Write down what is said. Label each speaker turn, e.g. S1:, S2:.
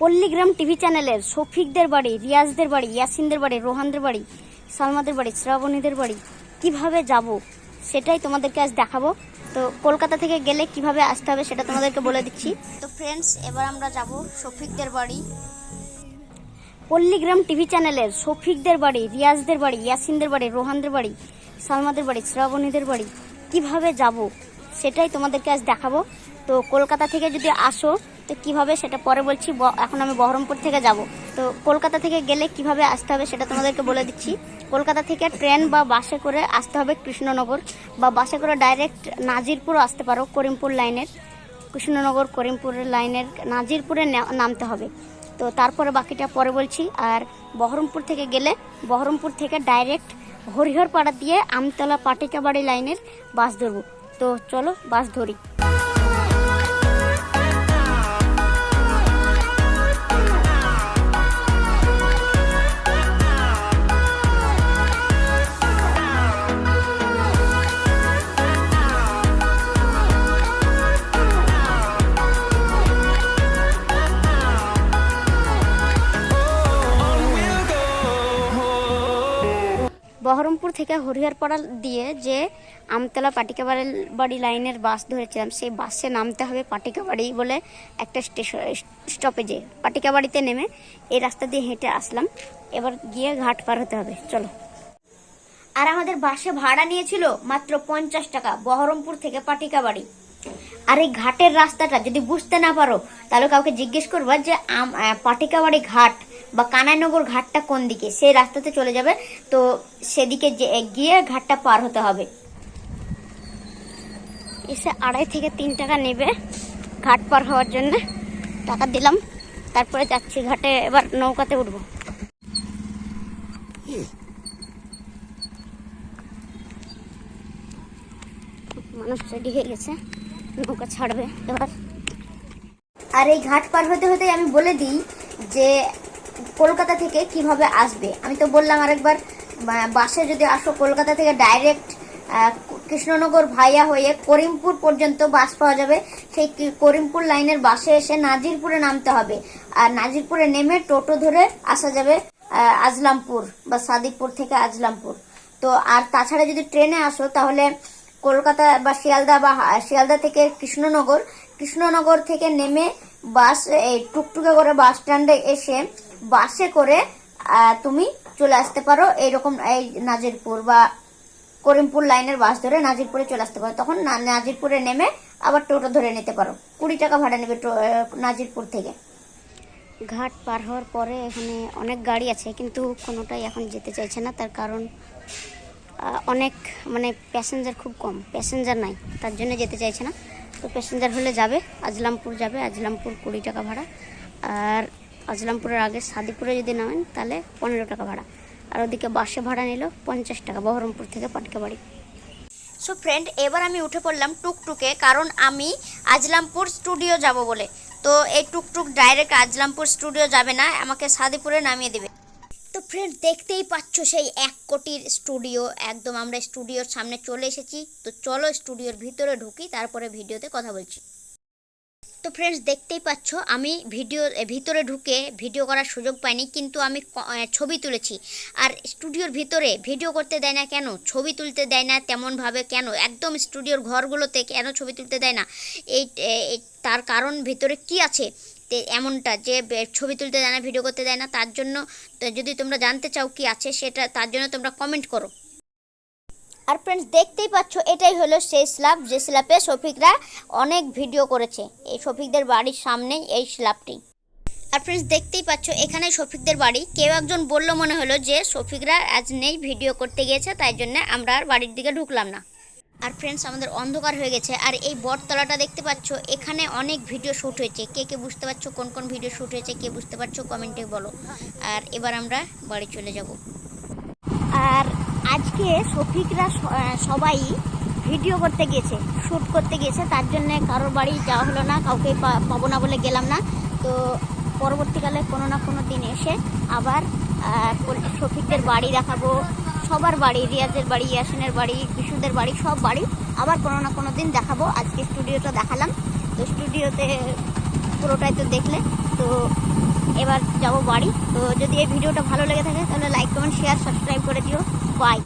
S1: পল্লীগ্রাম TV চ্যানেলের শফিকদের বাড়ি, রিয়াজদের বাড়ি, ইয়াসিনদের বাড়ি, রোহানদের বাড়ি, সালমাদের বাড়ি, শ্রাবণীদের বাড়ি, কীভাবে যাব সেটাই তোমাদেরকে আজ দেখাবো। তো কলকাতা থেকে গেলে কীভাবে আসতে হবে সেটা তোমাদেরকে বলে দিচ্ছি। তো ফ্রেন্ডস এবার আমরা যাব শফিকদের বাড়ি। পল্লীগ্রাম টিভি চ্যানেলের শফিকদের বাড়ি, রিয়াজদের বাড়ি, ইয়াসিনদের বাড়ি, রোহানদের বাড়ি, সালমাদের বাড়ি, শ্রাবণীদের বাড়ি, কীভাবে যাব সেটাই তোমাদেরকে আজ দেখাবো। তো কলকাতা থেকে যদি আসো তো কীভাবে সেটা পরে বলছি এখন আমি বহরমপুর থেকে যাব। তো কলকাতা থেকে গেলে কীভাবে আসতে হবে সেটা তোমাদেরকে বলে দিচ্ছি। কলকাতা থেকে ট্রেন বা বাসে করে আসতে হবে কৃষ্ণনগর বা বাসে করে ডাইরেক্ট নাজিরপুরও আসতে পারো, করিমপুর লাইনের। কৃষ্ণনগর করিমপুরের লাইনের নাজিরপুরে নামতে হবে। তো তারপরে বাকিটা পরে বলছি। আর বহরমপুর থেকে গেলে বহরমপুর থেকে ডাইরেক্ট হরিহরপাড়া দিয়ে আমতলা পাটিকাবাড়ি লাইনের বাস ধরবো। তো চলো বাস ধরি। বহরমপুর থেকে হরিহরপাড়া দিয়ে যে আমতলা পাটিকাবাড়ি বাড়ি লাইনের বাস ধরেছিলাম, সেই বাসে নামতে হবে পাটিকাবাড়ি বলে একটা স্টেশন স্টপেজে। পাটিকাবাড়িতে নেমে এই রাস্তা দিয়ে হেঁটে আসলাম। এবার গিয়ে ঘাট পার হতে হবে। চলো। আর আমাদের বাসে ভাড়া নিয়েছিল মাত্র পঞ্চাশ টাকা বহরমপুর থেকে পাটিকাবাড়ি। আর এই ঘাটের রাস্তাটা যদি বুঝতে না পারো, তাহলে কাউকে জিজ্ঞেস করবা যে পাটিকাবাড়ি ঘাট বা কানাইনগর ঘাটটা কোন দিকে? সেই রাস্তাতে চলে যাবে, তো সেদিকে গিয়ে ঘাটটা পার হতে হবে। এসে আড়াই থেকে তিন টাকা নেবে ঘাট পার হওয়ার জন্য। টাকা দিলাম, তারপরে যাচ্ছি ঘাটে, এবার নৌকাতে উঠবো। মানুষ রেডি হয়ে গেছে, নৌকা ছাড়বে, এবার। আর এই ঘাট পার হতে হতে আমি বলে দিই যে কলকাতা থেকে কীভাবে আসবে? আমি তো বললাম আরেকবার বাসে যদি আসো, কলকাতা থেকে ডাইরেক্ট কৃষ্ণনগর ভাইয়া হয়ে করিমপুর পর্যন্ত বাস পাওয়া যাবে। সেই করিমপুর লাইনের বাসে এসে নাজিরপুরে নামতে হবে। আর নাজিরপুরে নেমে টোটো ধরে আসা যাবে আজলামপুর, বা সাদিকপুর থেকে আজলামপুর। তো, আর তাছাড়া যদি ট্রেনে আসো, তাহলে কলকাতা বা শিয়ালদা বা, শিয়ালদা থেকে কৃষ্ণনগর কৃষ্ণনগর থেকে নেমে বাস, এই টুকটুকে করে বাস স্ট্যান্ডে এসে বাসে করে তুমি চলে আসতে পারো। এইরকম এই নাজিরপুর বা করিমপুর লাইনের বাস ধরে নাজিরপুরে চলে আসতে পারো। তখন না- নাজিরপুরে নেমে আবার টোটো ধরে নিতে পারো। কুড়ি টাকা ভাড়া নেবে নাজিরপুর থেকে। ঘাট পার হওয়ার পরে এখানে অনেক গাড়ি আছে, কিন্তু কোনোটাই এখন যেতে চাইছে না। তার কারণ অনেক মানে প্যাসেঞ্জার খুব কম। প্যাসেঞ্জার নাই, তার জন্য যেতে চাইছে না। তো প্যাসেঞ্জার হলে যাবে, আজলামপুর যাবে। আজলামপুর কুড়ি টাকা ভাড়া। আর আজলামপুরের আগে সাদিপুরে যদি নামেন, তাহলে পনেরো টাকা ভাড়া। আর ওদিকে বাসে ভাড়া নিল পঞ্চাশ টাকা, বহরমপুর থেকে পাটকাবাড়ি সো ফ্রেন্ড এবার আমি উঠে পড়লাম টুকটুকে, কারণ আমি আজলামপুর স্টুডিও যাব বলে। তো এই টুকটুক ডাইরেক্ট আজলামপুর স্টুডিও যাবে না, আমাকে সাদিপুরে নামিয়ে দেবে। তো ফ্রেন্ড দেখতেই পাচ্ছ সেই এক কোটির স্টুডিও একদম আমরা স্টুডিওর সামনে চলে এসেছি। তো চলো স্টুডিওর ভিতরে ঢুকি, তারপরে ভিডিওতে কথা বলছি। তো ফ্রেন্ডস দেখতেই পাচ্ছ, আমি ভিডিও ভিতরে ঢুকে ভিডিও করার সুযোগ পাইনি, কিন্তু আমি ছবি তুলেছি। আর স্টুডিওর ভিতরে ভিডিও করতে দেয় না কেন? ছবি তুলতে দেয় না তেমনভাবে কেন? একদম স্টুডিওর ঘরগুলোতে কেন ছবি তুলতে দেয় না? এই তার কারণ ভিতরে কি আছে? এমনটা যে ছবি তুলতে দেয় না ভিডিও করতে দেয় না, তার জন্য যদি তোমরা জানতে চাও কি আছে, সেটা তার জন্য তোমরা কমেন্ট করো। আর ফ্রেন্ডস দেখতেই পাচ্ছ, এটাই হলো সেই স্ল্যাব যে স্ল্যাবে শফিকরা অনেক ভিডিও করেছে। এই শফিকদের বাড়ির সামনেই এই স্ল্যাবটি আর ফ্রেন্ডস দেখতেই পাচ্ছ এখানে শফিকদের বাড়ি। কেউ একজন বলল মনে হলো যে শফিকরা আজ নেই ভিডিও করতে গিয়েছে, তাই জন্য আমরা আর বাড়ির দিকে ঢুকলাম না। আর ফ্রেন্ডস আমাদের অন্ধকার হয়ে গেছে। আর এই বটতলাটা দেখতে পাচ্ছ, এখানে অনেক ভিডিও শ্যুট হয়েছে। কে কে বুঝতে পারছ কোন কোন ভিডিও শ্যুট হয়েছে, কে বুঝতে পারছ কমেন্টে বলো। আর এবার আমরা বাড়ি চলে যাব। আজকে শফিকরা সবাই ভিডিও করতে গিয়েছে শ্যুট করতে গিয়েছে তার জন্য কারোর বাড়ি যাওয়া হলো না, কাউকে পাবো না বলে গেলাম না। তো পরবর্তীকালে কোনো না কোনো দিন এসে আবার শফিকদের বাড়ি দেখাবো, সবার বাড়ি, রিয়াজের বাড়ি, ইয়াসিনের বাড়ি, বিশুদের বাড়ি, সব বাড়ি আবার কোনো না কোনো দিন দেখাবো। আজকে স্টুডিওটা দেখালাম। তো স্টুডিওতে পুরোটাই তো দেখলে। তো এবার যাব বাড়ি। তো যদি এই ভিডিওটা ভালো লেগে থাকে, তাহলে লাইক কমেন্ট শেয়ার সাবস্ক্রাইব করে দিও। বাই